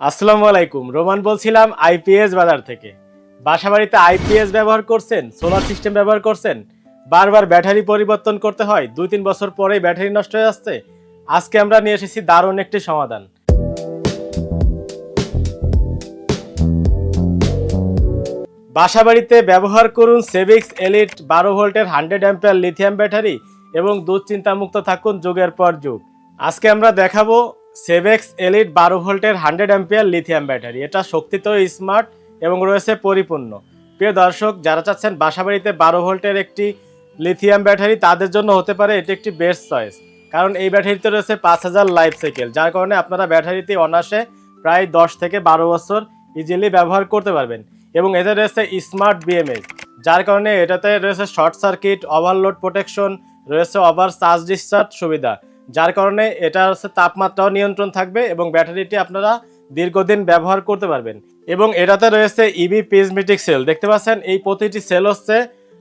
আসসালামু আলাইকুম, রোমান বলছিলাম আইপিএস বাজার থেকে। বাসাবাড়িতে আইপিএস ব্যবহার করছেন, সোলার সিস্টেম ব্যবহার করছেন, বারবার ব্যাটারি পরিবর্তন করতে হয় দুই তিন বছর পরেই ব্যাটারি নষ্ট হয়ে যাচ্ছে আজকে আমরা নিয়ে এসেছি দারুণ একটি সমাধান। বাসাবাড়িতে ব্যবহার করুন সেভিক্স এলিট বারো ভোল্টের হান্ড্রেড অ্যাম্পিয়ার লিথিয়াম ব্যাটারি এবং দুশ্চিন্তামুক্ত থাকুন যুগের পর যুগ। আজকে আমরা দেখাবো সেভেক্স এলিট বারো ভোল্টের হান্ড্রেড অ্যাম্পিয়ার লিথিয়াম ব্যাটারি এটা শক্তিত স্মার্ট এবং রয়েছে পরিপূর্ণ। প্রিয় দর্শক, যারা চাচ্ছেন বাসাবাড়িতে বারো ভোল্টের একটি লিথিয়াম ব্যাটারি তাদের জন্য হতে পারে এটি একটি বেস্ট চয়েস কারণ এই ব্যাটারিতে রয়েছে পাঁচ হাজার লাইফ সাইকেল যার কারণে আপনারা ব্যাটারিতে অনাসে প্রায় দশ থেকে বারো বছর ইজিলি ব্যবহার করতে পারবেন। এবং এতে রয়েছে স্মার্ট বিএমএস যার কারণে এটাতে রয়েছে শর্ট সার্কিট ওভারলোড প্রোটেকশন রয়েছে ওভার চার্জ ডিসচার্জ সুবিধা। যার কারণে এটা হচ্ছে তাপমাত্রাও নিয়ন্ত্রণ থাকবে এবং ব্যাটারিটি আপনারা দীর্ঘদিন ব্যবহার করতে পারবেন। এবং এটাতে রয়েছে ইভি পিজমেটিক সেল দেখতে পাচ্ছেন, এই প্রতিটি সেল হচ্ছে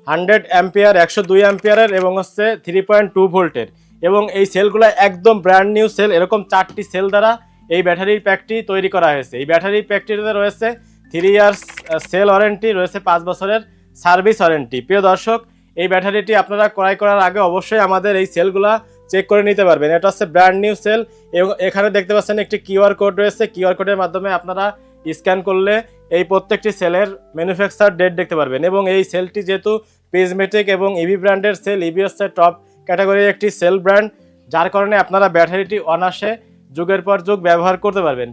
হান্ড্রেড অ্যাম্পিয়ার একশো দুই অ্যাম্পিয়ারের এবং হচ্ছে থ্রি পয়েন্ট টু ভোল্টের। এবং এই সেলগুলো একদম ব্র্যান্ড নিউ সেল এরকম চারটি সেল দ্বারা এই ব্যাটারির প্যাকটি তৈরি করা হয়েছে। এই ব্যাটারি প্যাকটিতে রয়েছে থ্রি ইয়ার্স সেল ওয়ারেন্টি রয়েছে পাঁচ বছরের সার্ভিস ওয়ারেন্টি প্রিয় দর্শক, এই ব্যাটারিটি আপনারা ক্রয় করার আগে অবশ্যই আমাদের এই সেলগুলা চেক করে নিতে পারবেন। এটা হচ্ছে ব্র্যান্ড নিউ সেল এবং এখানে দেখতে পাচ্ছেন একটি কিউআর কোড রয়েছে। কিউআর কোডের মাধ্যমে আপনারা স্ক্যান করলে এই প্রত্যেকটি সেলের ম্যানুফ্যাকচার ডেট দেখতে পারবেন। এবং এই সেলটি যেহেতু পেজমেটিক এবং ইভি ব্র্যান্ডের সেল ইভি হচ্ছে টপ ক্যাটাগরির একটি সেল ব্র্যান্ড যার কারণে আপনারা ব্যাটারিটি অনাসে যুগের পর যুগ ব্যবহার করতে পারবেন।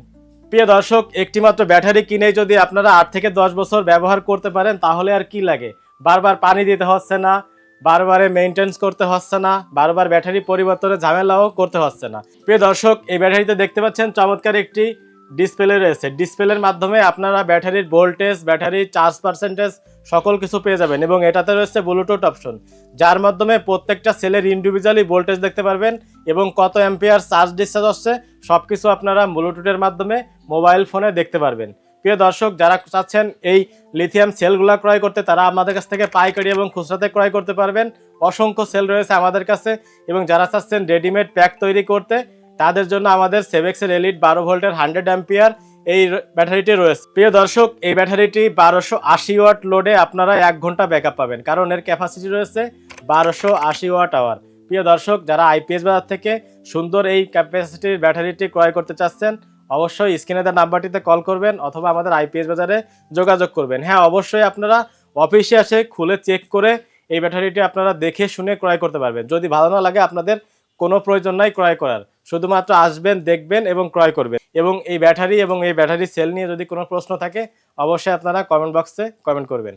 প্রিয় দর্শক একটি মাত্র ব্যাটারি কিনে যদি আপনারা আট থেকে দশ বছর ব্যবহার করতে পারেন, তাহলে আর কি লাগে? বারবার পানি দিতে হচ্ছে না বারবারে মেনটেন্স করতে হচ্ছে না, বারবার ব্যাটারি পরিবর্তনের ঝামেলাও করতে হচ্ছে না। প্রিয় দর্শক, এই ব্যাটারিতে দেখতে পাচ্ছেন চমৎকার একটি ডিসপ্লে রয়েছে। ডিসপ্লের মাধ্যমে আপনারা ব্যাটারির ভোল্টেজ ব্যাটারির চার্জ পার্সেন্টেজ সকল কিছু পেয়ে যাবেন এবং এটাতে রয়েছে ব্লুটুথ অপশন যার মাধ্যমে প্রত্যেকটা সেলের ইন্ডিভিজুয়ালি ভোল্টেজ দেখতে পারবেন এবং কত অ্যাম্পিয়ার চার্জ ডিসচার্জ হচ্ছে সব কিছু আপনারা ব্লুটুথের মাধ্যমে মোবাইল ফোনে দেখতে পারবেন। প্রিয় দর্শক, যারা চাচ্ছেন এই লিথিয়াম সেলগুলো ক্রয় করতে, তারা আমাদের কাছ থেকে পাইকারি এবং খুচরাতে ক্রয় করতে পারবেন। অসংখ্য সেল রয়েছে আমাদের কাছে এবং যারা চাচ্ছেন রেডিমেড প্যাক তৈরি করতে, তাদের জন্য আমাদের সেভেক্সের এলিট বারো ভোল্টের হান্ড্রেড অ্যাম্পিয়ার এই ব্যাটারিটি রয়েছে। প্রিয় দর্শক, এই ব্যাটারিটি বারোশো আশি ওয়াট লোডে আপনারা এক ঘণ্টা ব্যাকআপ পাবেন, কারণ এর ক্যাপাসিটি রয়েছে বারোশো আশি ওয়াট আওয়ার প্রিয় দর্শক, যারা আইপিএস বাজার থেকে সুন্দর এই ক্যাপাসিটির ব্যাটারিটি ক্রয় করতে চাচ্ছেন অবশ্যই স্ক্রিনে দেওয়া নাম্বারটিতে কল করবেন অথবা আমাদের আইপিএস বাজারে যোগাযোগ করবেন। হ্যাঁ অবশ্যই আপনারা অফিসে এসে খুলে চেক করে এই ব্যাটারিটি আপনারা দেখে শুনে ক্রয় করতে পারবেন। যদি ভালো না লাগে, আপনাদের কোনো প্রয়োজন নাই ক্রয় করার। শুধুমাত্র আসবেন, দেখবেন এবং ক্রয় করবেন। এবং এই ব্যাটারি এবং এই ব্যাটারি সেল নিয়ে যদি কোনো প্রশ্ন থাকে, অবশ্যই আপনারা কমেন্ট বক্সে কমেন্ট করবেন।